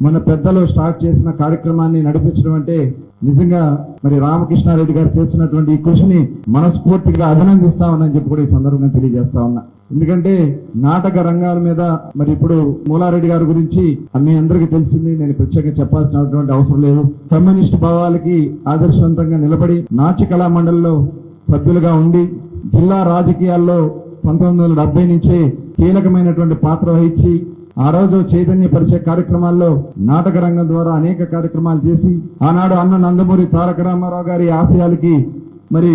మన పెద్దలు స్టార్ట్ చేసిన కార్యక్రమాన్ని నడిపించడం అంటే నిజంగా మరి రామకృష్ణారెడ్డి గారు చేస్తున్నటువంటి ఈ కృషిని మనస్ఫూర్తిగా అభినందిస్తామని చెప్పి కూడా ఈ సందర్భంగా తెలియజేస్తా ఉన్నా. ఎందుకంటే నాటక రంగాల మీద మరి ఇప్పుడు మూలారెడ్డి గారి గురించి మీ అందరికీ తెలిసింది నేను ప్రత్యేకంగా చెప్పాల్సినటువంటి అవసరం లేదు. కమ్యూనిస్ట్ భావాలకి ఆదర్శవంతంగా నిలబడి నాట్య కళా మండలిలో సభ్యులుగా ఉండి జిల్లా రాజకీయాల్లో పంతొమ్మిది వందల నుంచి కీలకమైనటువంటి పాత్ర వహించి ఆ రోజు చైతన్యపరిచే కార్యక్రమాల్లో నాటక రంగం ద్వారా అనేక కార్యక్రమాలు చేసి ఆనాడు అన్న నందమూరి తారక రామారావు గారి ఆశయాలకి మరి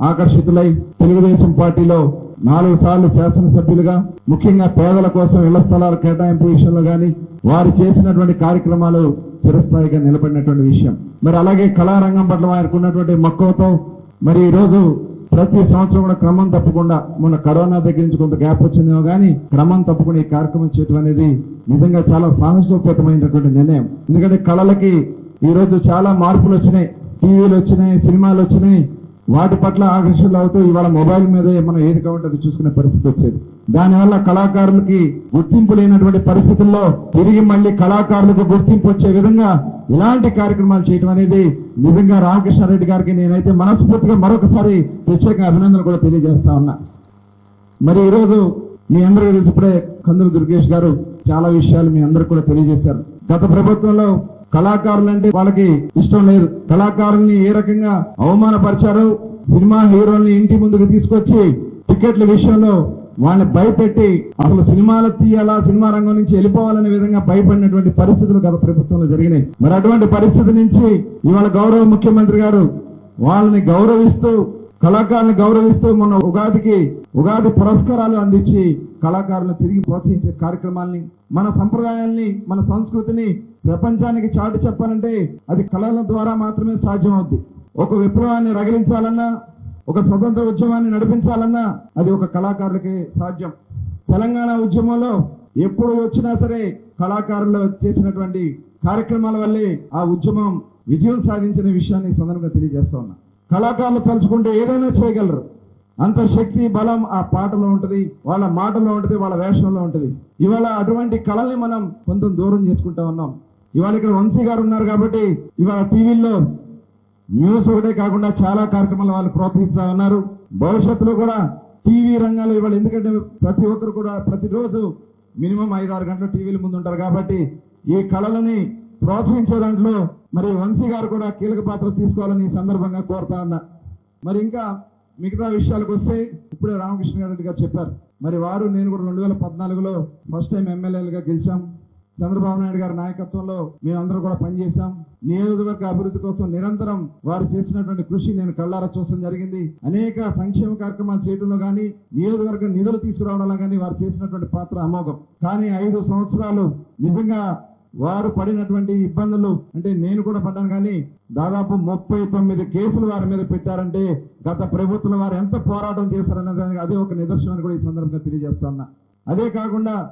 ఆకర్షితులై తెలుగుదేశం పార్టీలో నాలుగు సార్లు శాసనసభ్యులుగా ముఖ్యంగా పేదల కోసం ఇళ్ళ స్థలాల కేటాయింపు విషయంలో గాని వారు చేసినటువంటి కార్యక్రమాలు చిరస్థాయిగా నిలబడినటువంటి విషయం. మరి అలాగే కళారంగం పట్ల వారికి ఉన్నటువంటి మక్కువతో మరి ఈ రోజు ప్రతి సంవత్సరం కూడా క్రమం తప్పకుండా మొన్న కరోనా దగ్గర నుంచి కొంత గ్యాప్ వచ్చిందేమో కానీ క్రమం తప్పకుండా ఈ కార్యక్రమం చేయడం అనేది నిజంగా చాలా సాహసోపేతమైనటువంటి నిర్ణయం. ఎందుకంటే కళలకి ఈ రోజు చాలా మార్పులు వచ్చినాయి. టీవీలు వచ్చినాయి సినిమాలు వచ్చినాయి. వాటి పట్ల ఆకర్షణలు అవుతూ ఇవాళ మొబైల్ మీద మనం ఏది కావాలంటే అది చూసుకునే పరిస్థితి వచ్చేది. దానివల్ల కళాకారులకి గుర్తింపు లేనటువంటి పరిస్థితుల్లో తిరిగి మళ్ళీ కళాకారులకు గుర్తింపు వచ్చే విధంగా ఇలాంటి కార్యక్రమాలు చేయడం అనేది నిజంగా రామకృష్ణారెడ్డి గారికి నేనైతే మనస్ఫూర్తిగా మరొకసారి ప్రత్యేక అభినందనలు కూడా తెలియజేస్తా ఉన్నా. మరి ఈరోజు మీ అందరికీ తెలిసిప్పుడే కందులు దుర్గేష్ గారు చాలా విషయాలు మీ అందరికి కూడా తెలియజేశారు. గత ప్రభుత్వంలో కళాకారులంటే వాళ్ళకి ఇష్టం లేదు. కళాకారుల్ని ఏ రకంగా అవమానపరిచారు సినిమా హీరోల్ని ఇంటి ముందుకు తీసుకొచ్చి టికెట్ల విషయంలో వాళ్ళని భయపెట్టి అసలు సినిమాలు తీయాలా సినిమా రంగం నుంచి వెళ్ళిపోవాలనే విధంగా భయపడినటువంటి పరిస్థితులు గత ప్రభుత్వంలో జరిగినాయి. మరి అటువంటి పరిస్థితి నుంచి ఇవాళ గౌరవ ముఖ్యమంత్రి గారు వాళ్ళని గౌరవిస్తూ కళాకారులను గౌరవిస్తూ మొన్న ఉగాదికి ఉగాది పురస్కారాలు అందించి కళాకారులను తిరిగి ప్రోత్సహించే కార్యక్రమాల్ని మన సంప్రదాయాల్ని మన సంస్కృతిని ప్రపంచానికి చాటి చెప్పాలంటే అది కళల ద్వారా మాత్రమే సాధ్యం అవుద్ది ఒక విప్లవాన్ని రగిలించాలన్నా ఒక స్వతంత్ర ఉద్యమాన్ని నడిపించాలన్నా అది ఒక కళాకారులకే సాధ్యం. తెలంగాణ ఉద్యమంలో ఎప్పుడు వచ్చినా సరే కళాకారులు చేసినటువంటి కార్యక్రమాల వల్లే ఆ ఉద్యమం విజయం సాధించిన విషయాన్ని సందర్భంగా తెలియజేస్తా ఉన్నా. కళాకారులు తలుచుకుంటే ఏదైనా చేయగలరు. అంత శక్తి బలం ఆ పాటలో ఉంటుంది వాళ్ళ మాటలో ఉంటుంది వాళ్ళ వేషంలో ఉంటుంది. ఇవాళ అటువంటి కళల్ని మనం కొంచెం దూరం చేసుకుంటా ఉన్నాం. ఇవాళ ఇక్కడ వంశీ గారు ఉన్నారు కాబట్టి ఇవాళ టీవీల్లో న్యూస్ ఒకటే కాకుండా చాలా కార్యక్రమాలు వాళ్ళు ప్రోత్సహిస్తా ఉన్నారు. భవిష్యత్తులో కూడా టీవీ రంగాలు ఇవాళ ఎందుకంటే ప్రతి ఒక్కరు కూడా ప్రతిరోజు మినిమం ఐదు ఆరు గంటలు టీవీల ముందు ఉంటారు కాబట్టి ఈ కళలని ప్రోత్సహించే దాంట్లో మరి వంశీ గారు కూడా కీలక పాత్ర తీసుకోవాలని ఈ సందర్భంగా కోరుతా ఉన్నా. మరి ఇంకా మిగతా విషయాలకు వస్తే ఇప్పుడే రామకృష్ణ గారు గారు చెప్పారు. మరి వారు నేను కూడా రెండు వేల పద్నాలుగులో ఫస్ట్ టైం ఎమ్మెల్యేలుగా గెలిచాం. చంద్రబాబు నాయుడు గారి నాయకత్వంలో మేమందరూ కూడా పనిచేశాం. నియోజకవర్గ అభివృద్ధి కోసం నిరంతరం వారు చేసినటువంటి కృషి నేను కళ్ళారా చూడడం జరిగింది. అనేక సంక్షేమ కార్యక్రమాలు చేయడంలో కానీ నియోజకవర్గ నిధులు తీసుకురావడంలో కానీ వారు చేసినటువంటి పాత్ర అమోఘం. కానీ ఐదు సంవత్సరాలు నిజంగా వారు పడినటువంటి ఇబ్బందులు అంటే నేను కూడా పడ్డాను కానీ దాదాపు ముప్పై తొమ్మిది కేసులు వారి మీద పెట్టారంటే గత ప్రభుత్వం వారు ఎంత పోరాటం చేశారన్న దానికి అదే ఒక నిదర్శనం కూడా ఈ సందర్భంగా తెలియజేస్తున్నా అదే కాకుండా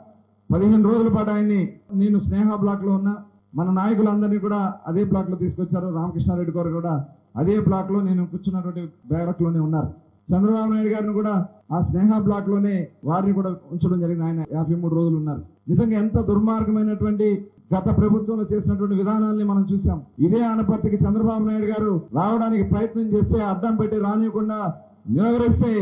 పదిహేను రోజుల పాటు ఆయన్ని నేను స్నేహ బ్లాక్లో ఉన్నా. మన నాయకులందరినీ కూడా అదే బ్లాక్లో తీసుకొచ్చారు. రామకృష్ణారెడ్డి గారు కూడా అదే బ్లాక్లో నేను కూర్చున్నటువంటి బ్యారక్లోనే ఉన్నారు. చంద్రబాబు నాయుడు గారిని కూడా ఆ స్నేహ బ్లాక్లోనే వారిని కూడా ఉంచడం జరిగింది. ఆయన యాభై మూడు రోజులు ఉన్నారు. నిజంగా ఎంత దుర్మార్గమైనటువంటి గత ప్రభుత్వంలో చేసినటువంటి విధానాల్ని మనం చూసాం ఇదే ఆనపర్తికి చంద్రబాబు నాయుడు గారు రావడానికి ప్రయత్నం చేస్తే అడ్డం పెట్టి రానియకుండా నిలవరిస్తే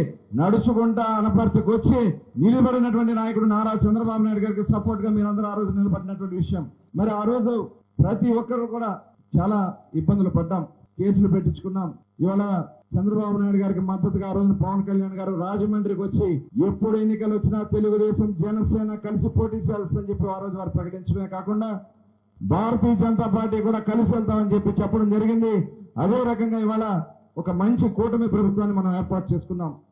నడుచుకుంటా అనపర్తికి వచ్చి నిలబడినటువంటి నాయకుడు నారా చంద్రబాబు నాయుడు గారికి సపోర్ట్గా మీరందరూ ఆ రోజు నిలబడినటువంటి విషయం. మరి ఆ రోజు ప్రతి ఒక్కరు కూడా చాలా ఇబ్బందులు పడ్డాం. కేసులు పెట్టించుకున్నాం. ఇవాళ చంద్రబాబు నాయుడు గారికి మద్దతుగా ఆ రోజున పవన్ కళ్యాణ్ గారు రాజమండ్రికి వచ్చి ఎప్పుడు ఎన్నికలు వచ్చినా తెలుగుదేశం జనసేన కలిసి పోటీ చేస్తుందని చెప్పి ఆ రోజు వారు ప్రకటించడమే కాకుండా భారతీయ జనతా పార్టీ కూడా కలిసి వెళ్తామని చెప్పి చెప్పడం జరిగింది. అదే రకంగా ఇవాళ ఒక మంచి కూటమి ప్రభుత్వాన్ని మనం ఏర్పాటు చేసుకున్నాం.